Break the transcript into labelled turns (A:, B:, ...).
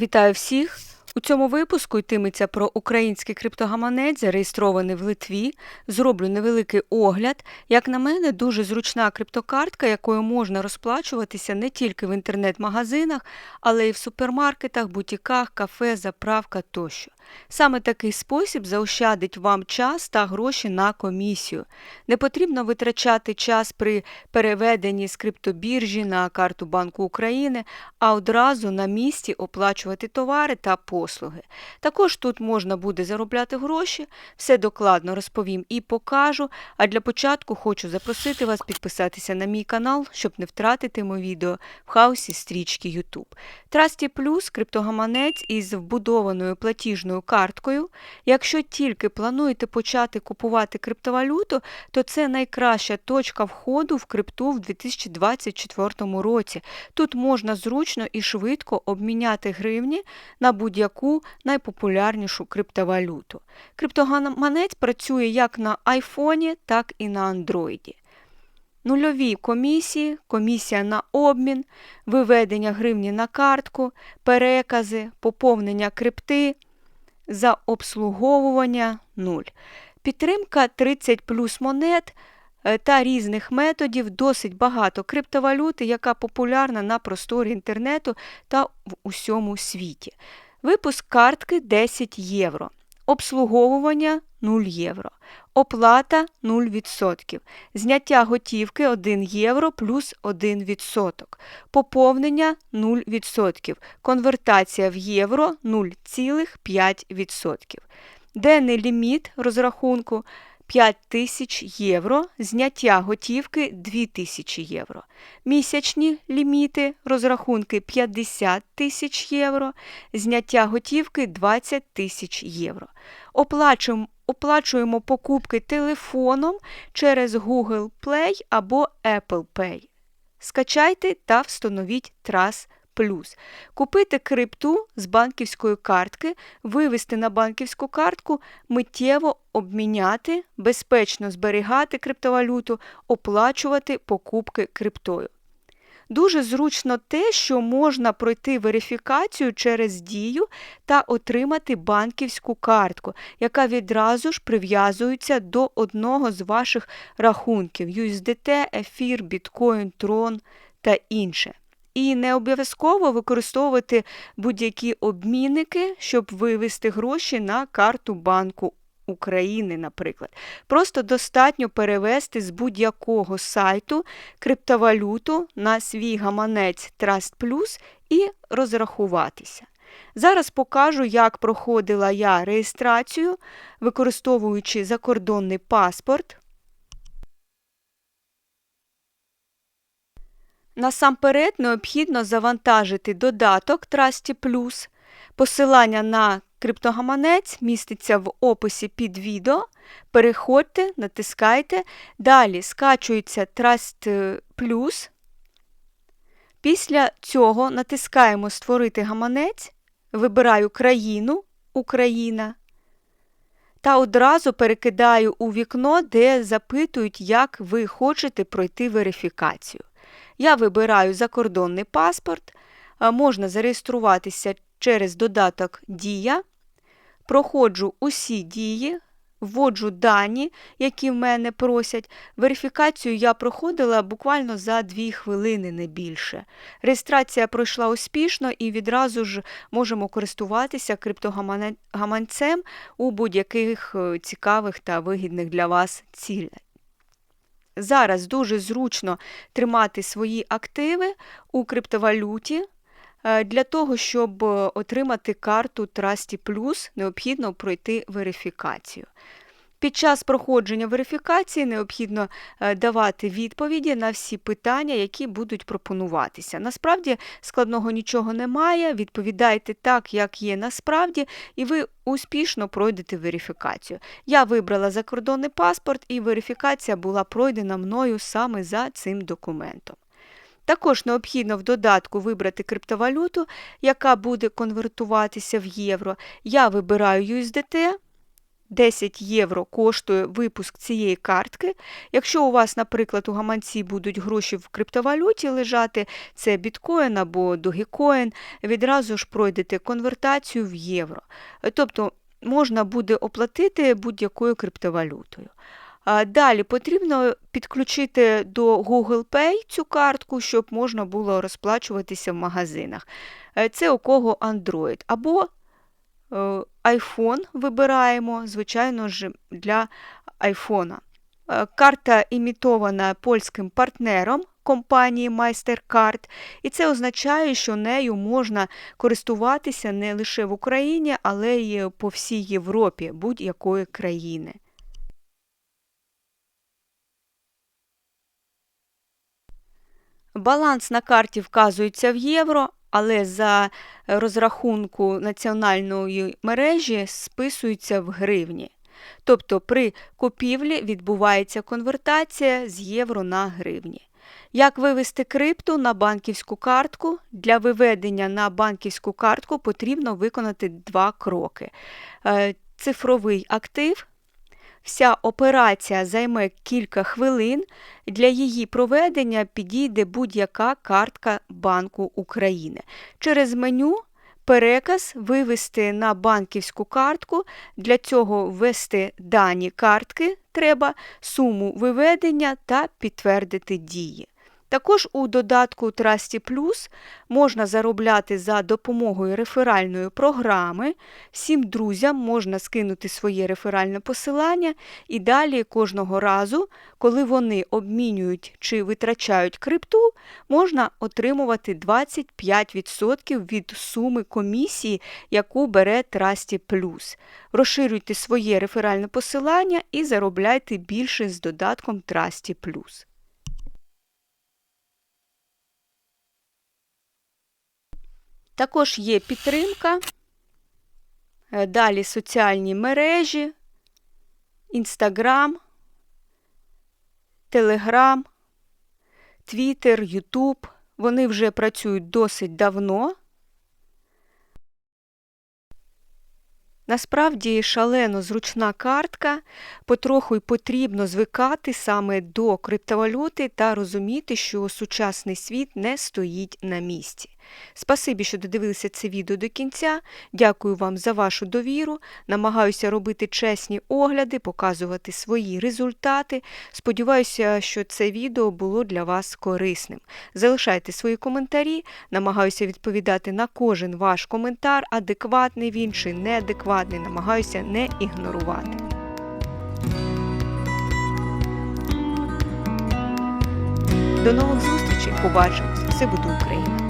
A: Вітаю всіх! У цьому випуску йтиметься про український криптогаманець, зареєстрований в Литві. Зроблю невеликий огляд. Як на мене, дуже зручна криптокартка, якою можна розплачуватися не тільки в інтернет-магазинах, але й в супермаркетах, бутіках, кафе, заправка тощо. Саме такий спосіб заощадить вам час та гроші на комісію. Не потрібно витрачати час при переведенні з криптобіржі на карту Банку України, а одразу на місці оплачувати товари та послуги. Також тут можна буде заробляти гроші, все докладно розповім і покажу. А для початку хочу запросити вас підписатися на мій канал, щоб не втратити мої відео в хаосі стрічки YouTube. Trusty Plus – криптогаманець із вбудованою платіжною карткою. Якщо тільки плануєте почати купувати криптовалюту, то це найкраща точка входу в крипту в 2024 році. Тут можна зручно і швидко обміняти гривні на будь-яку найпопулярнішу криптовалюту. Криптогаманець працює як на айфоні, так і на андроїді. Нульові комісії, комісія на обмін, виведення гривні на картку, перекази, поповнення крипти, за обслуговування 0. Підтримка 30 плюс монет е, та різних методів, досить багато криптовалюти, яка популярна на просторі інтернету та в усьому світі. Випуск картки 10 євро. Обслуговування 0 євро. Оплата 0%. Зняття готівки 1 євро плюс 1%. Поповнення 0%. Конвертація в євро 0,5%. Денний ліміт розрахунку 5 тисяч євро, зняття готівки 2 тисячі євро. Місячні ліміти розрахунки 50 тисяч євро, зняття готівки 20 тисяч євро. Оплачуємо, оплачуємо покупки телефоном через Google Play або Apple Pay. Скачайте та встановіть Trust Plus. Купити крипту з банківської картки, вивести на банківську картку, миттєво обміняти, безпечно зберігати криптовалюту, оплачувати покупки криптою. Дуже зручно те, що можна пройти верифікацію через дію та отримати банківську картку, яка відразу ж прив'язується до одного з ваших рахунків USDT, Ефір, Bitcoin, Tron та інше. І не обов'язково використовувати будь-які обмінники, щоб вивести гроші на карту банку України, наприклад. Просто достатньо перевести з будь-якого сайту криптовалюту на свій гаманець Trust Plus і розрахуватися. Зараз покажу, як проходила я реєстрацію, використовуючи закордонний паспорт. Насамперед необхідно завантажити додаток Trusty Plus. Посилання на криптогаманець міститься в описі під відео. Переходьте, натискайте. Далі скачується Trust Plus. Після цього натискаємо Створити гаманець, вибираю країну Україна. Та одразу перекидаю у вікно, де запитують, як ви хочете пройти верифікацію. Я вибираю закордонний паспорт, можна зареєструватися через додаток Дія, проходжу усі дії, вводжу дані, які в мене просять. Верифікацію я проходила буквально за 2 хвилини, не більше. Реєстрація пройшла успішно і відразу ж можемо користуватися криптогаманцем у будь-яких е, цікавих та вигідних для вас цілях. Зараз дуже зручно тримати свої активи у криптовалюті. Е, для того, щоб отримати карту Trusty Plus, необхідно пройти верифікацію. Під час проходження верифікації необхідно е, давати відповіді на всі питання, які будуть пропонуватися. Насправді складного нічого немає, відповідайте так, як є насправді, і ви успішно пройдете верифікацію. Я вибрала закордонний паспорт, і верифікація була пройдена мною саме за цим документом. Також необхідно в додатку вибрати криптовалюту, яка буде конвертуватися в євро. Я вибираю USDT. 10 євро коштує випуск цієї картки. Якщо у вас, наприклад, у гаманці будуть гроші в криптовалюті лежати, це біткоін або догікоін, відразу ж пройдете конвертацію в євро. Тобто можна буде оплатити будь-якою криптовалютою. Далі потрібно підключити до Google Pay цю картку, щоб можна було розплачуватися в магазинах. Е, Це у кого Android. Або е, iPhone вибираємо, звичайно ж, для iPhone. Е, Карта імітована польським партнером компанії MasterCard, і це означає, що нею можна користуватися не лише в Україні, але й по всій Європі будь-якої країни. Баланс на карті вказується в євро, але за розрахунку національної мережі списується в гривні. Тобто при купівлі відбувається конвертація з євро на гривні. Як вивести крипту на банківську картку? Для виведення на банківську картку потрібно виконати два кроки. Е, Цифровий актив. Вся операція займе кілька хвилин. Для її проведення підійде будь-яка картка Банку України. Через меню переказ вивести на банківську картку. Для цього ввести дані картки треба, суму виведення та підтвердити дії. Також у додатку Trusty Plus можна заробляти за допомогою реферальної програми. Всім друзям можна скинути своє реферальне посилання і далі кожного разу, коли вони обмінюють чи витрачають крипту, можна отримувати 25% від суми комісії, яку бере Trusty Plus. Розширюйте своє реферальне посилання і заробляйте більше з додатком Trusty Plus. Також є підтримка, е, далі соціальні мережі, Інстаграм, Телеграм, Твіттер, Ютуб. Вони вже працюють досить давно. Насправді шалено зручна картка, потроху й потрібно звикати саме до криптовалюти та розуміти, що сучасний світ не стоїть на місці. Спасибі, що додивилися це відео до кінця. Дякую вам за вашу довіру. Намагаюся робити чесні огляди, показувати свої результати. Сподіваюся, що це відео було для вас корисним. Залишайте свої коментарі, намагаюся відповідати на кожен ваш коментар, адекватний він чи неадекватний, намагаюся не ігнорувати. До нових зустрічей! Побачимось! Все буде Україна!